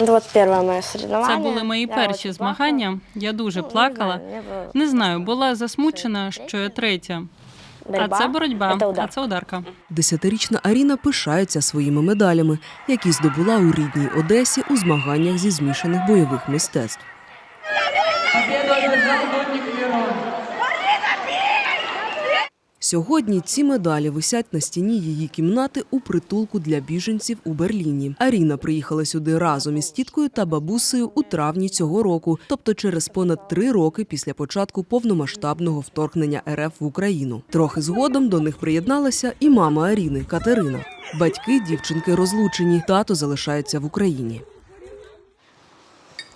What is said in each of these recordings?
Ну, вот первое мое. Це були мої перші змагання. Я дуже Ну, плакала. мне было- Не знаю, була засмучена, що я третя. А це боротьба, а це ударка. Десятирічна Аріна пишається своїми медалями, які здобула у рідній Одесі у змаганнях зі змішаних бойових мистецтв. Сьогодні ці медалі висять на стіні її кімнати у притулку для біженців у Берліні. Аріна приїхала сюди разом із тіткою та бабусею у травні цього року, тобто через понад три роки після початку повномасштабного вторгнення РФ в Україну. Трохи згодом до них приєдналася і мама Аріни Катерина. Батьки дівчинки розлучені, тато залишається в Україні.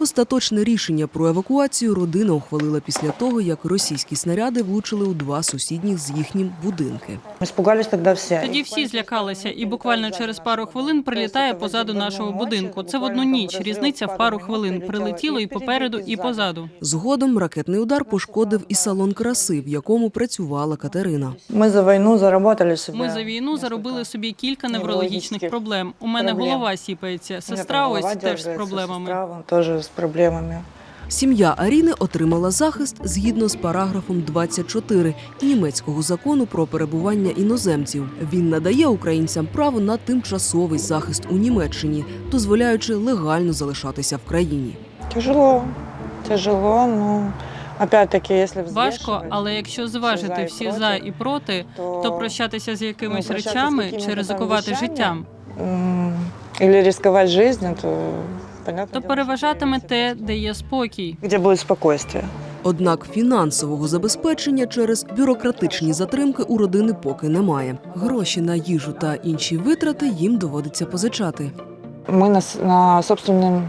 Остаточне рішення про евакуацію родина ухвалила після того, як російські снаряди влучили у два сусідніх з їхнім будинки. Испугались тогда все. Тоді всі злякалися, і буквально через пару хвилин прилітає позаду нашого будинку. Це в одну ніч. Різниця в пару хвилин. Прилетіло і попереду, і позаду. Згодом ракетний удар пошкодив і салон краси, в якому працювала Катерина. Мы за войну заработали себе. Ми за війну заробили собі кілька неврологічних проблем. У мене голова сіпається. Сестра ось теж з проблемами. С проблемами. Сім'я Аріни отримала захист згідно з параграфом 24 німецького закону про перебування іноземців. Він надає українцям право на тимчасовий захист у Німеччині, дозволяючи легально залишатися в країні. Тяжело. Тяжело, но опять-таки, если Важко, але якщо зважити всі за і проти, то прощатися з якимись речами чи ризикувати життям, м, или рисковать жизнью, то. То переважатиме те, де є спокій. Где будет спокойствие. Однак фінансового забезпечення через бюрократичні затримки у родини поки немає. Гроші на їжу та інші витрати їм доводиться позичати. Мы на, на собственном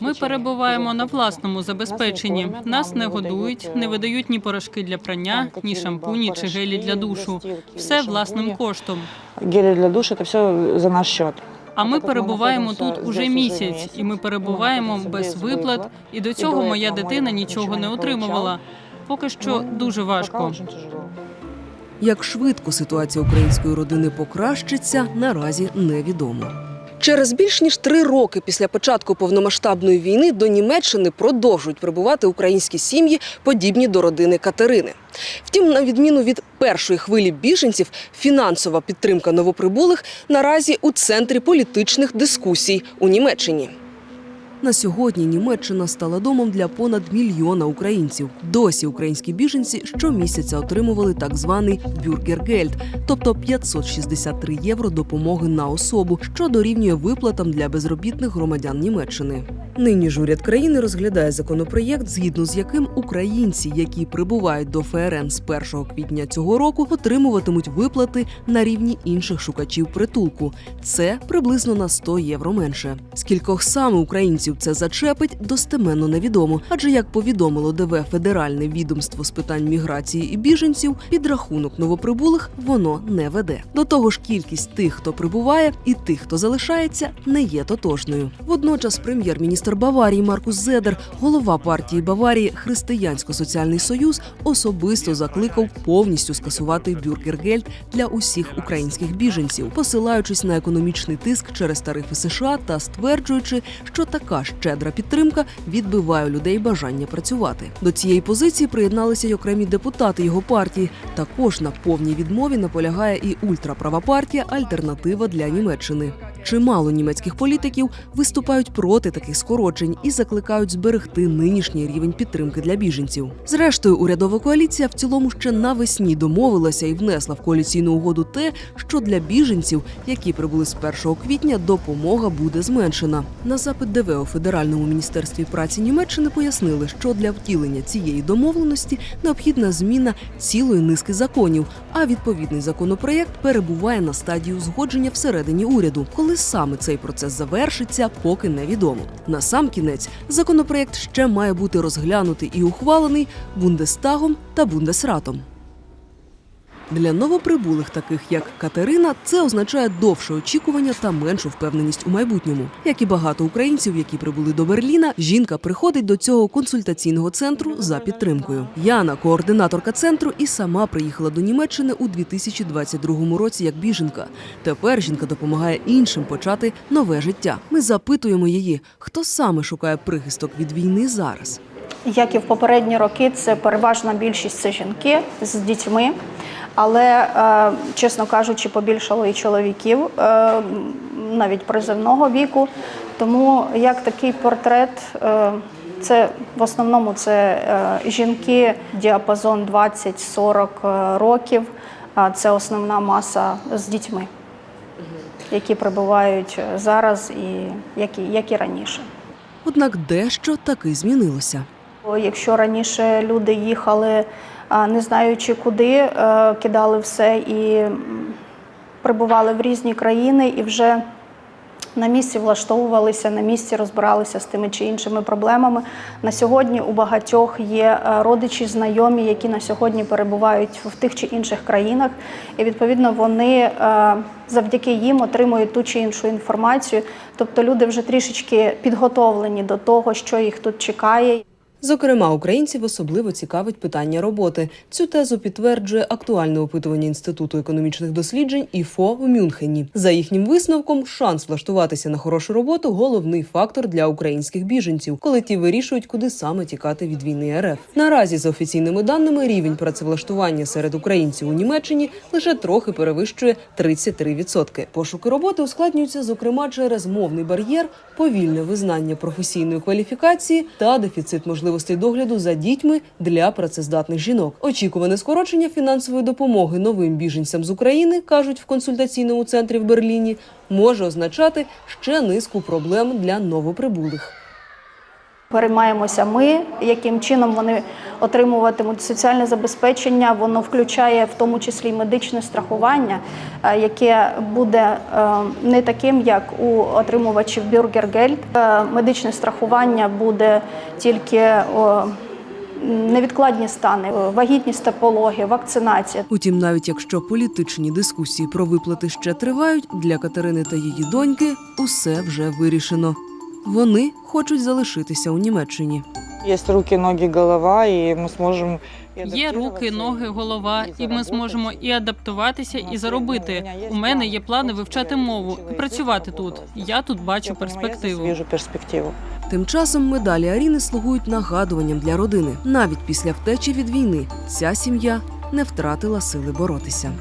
Ми перебуваємо на власному забезпеченні. Нас не годують, не видають ні порошки для прання, ні шампуні чи гелі для душу. Все власним коштом. Гели для душа, это все за наш счет. А ми перебуваємо тут уже місяць, і ми перебуваємо без виплат. І до цього моя дитина нічого не отримувала. Поки що дуже важко. Як швидко ситуація української родини покращиться, наразі невідомо. Через більш ніж три роки після початку повномасштабної війни до Німеччини продовжують прибувати українські сім'ї, подібні до родини Катерини. Втім, на відміну від першої хвилі біженців, фінансова підтримка новоприбулих наразі у центрі політичних дискусій у Німеччині. На сьогодні Німеччина стала домом для понад мільйона українців. Досі українські біженці щомісяця отримували так званий бюргергельд, тобто 563 євро допомоги на особу, що дорівнює виплатам для безробітних громадян Німеччини. Нині ж уряд країни розглядає законопроєкт, згідно з яким українці, які прибувають до ФРН з 1 квітня цього року, отримуватимуть виплати на рівні інших шукачів притулку. Це приблизно на 100 євро менше. Скількох саме українців це зачепить, достеменно невідомо. Адже як повідомило ДВ Федеральне відомство з питань міграції і біженців, підрахунок новоприбулих воно не веде. До того ж, кількість тих, хто прибуває, і тих, хто залишається, не є тотожною. Водночас, прем'єр-міністр Баварії Маркус Зедер, голова партії Баварії Християнсько-соціальний союз, особисто закликав повністю скасувати бюргергельд для усіх українських біженців, посилаючись на економічний тиск через тарифи США та стверджуючи, що така щедра підтримка відбиває у людей бажання працювати. До цієї позиції приєдналися й окремі депутати його партії. Також на повній відмові наполягає і ультраправа партія Альтернатива для Німеччини. Чимало німецьких політиків виступають проти таких скорочень і закликають зберегти нинішній рівень підтримки для біженців. Зрештою, урядова коаліція в цілому ще навесні домовилася і внесла в коаліційну угоду те, що для біженців, які прибули з 1 квітня, допомога буде зменшена. На запит ДВ Федеральному міністерстві праці Німеччини пояснили, що для втілення цієї домовленості необхідна зміна цілої низки законів. А відповідний законопроєкт перебуває на стадії узгодження всередині уряду. Коли саме цей процес завершиться, поки невідомо. На сам кінець законопроект ще має бути розглянутий і ухвалений Бундестагом та Бундесратом. Для новоприбулих, таких як Катерина, це означає довше очікування та меншу впевненість у майбутньому. Як і багато українців, які прибули до Берліна, жінка приходить до цього консультаційного центру за підтримкою. Яна, координаторка центру, і сама приїхала до Німеччини у 2022 році як біженка. Тепер жінка допомагає іншим почати нове життя. Ми запитуємо її, хто саме шукає прихисток від війни зараз. Як і в попередні роки, це переважна більшість це жінки з дітьми, але, е, чесно кажучи, побільшало і чоловіків е, навіть приземного віку. Тому як такий портрет, е, це в основному це жінки діапазон 20-40 років. Це основна маса з дітьми, які прибувають зараз і як і, як і раніше. Однак дещо таки змінилося. Якщо раніше люди їхали, не знаючи куди, е, кидали все і прибували в різні країни і вже на місці влаштовувалися, на місці розбиралися з тими чи іншими проблемами. На сьогодні у багатьох є е, родичі, знайомі, які на сьогодні перебувають в тих чи інших країнах, і відповідно вони е, завдяки їм отримують ту чи іншу інформацію. Тобто люди вже трішечки підготовлені до того, що їх тут чекає. Зокрема, українців особливо цікавить питання роботи. Цю тезу підтверджує актуальне опитування Інституту економічних досліджень ІФО в Мюнхені. За їхнім висновком, шанс влаштуватися на хорошу роботу головний фактор для українських біженців, коли ті вирішують, куди саме тікати від війни РФ. Наразі, за офіційними даними, рівень працевлаштування серед українців у Німеччині лише трохи перевищує 33%. Пошуки роботи ускладнюються, зокрема, через мовний бар'єр, повільне визнання професійної кваліфікації та дефіцит можливостей догляду за дітьми для працездатних жінок. Очікуване скорочення фінансової допомоги новим біженцям з України кажуть в консультаційному центрі в Берліні, може означати ще низку проблем для новоприбулих. Переймаємося ми, яким чином вони отримуватимуть соціальне забезпечення. Воно включає в тому числі медичне страхування, е, яке буде е, не таким, як у отримувачів Бюргергельд. Е, Медичне страхування буде тільки невідкладні стани, вагітність та пологи, вакцинація. Утім, навіть якщо політичні дискусії про виплати ще тривають, для Катерини та її доньки усе вже вирішено. Вони хочуть залишитися у Німеччині. Есть руки, ноги, голова, и мы сможем... и Є руки, ноги, голова, і і ми зможемо і адаптуватися, і заробити. у мене є є плани вивчати мову і працювати тут. Я тут бачу перспективу. вижу перспективу. Тим часом медалі Аріни слугують нагадуванням для родини. Навіть після втечі від війни ця сім'я не втратила сили боротися.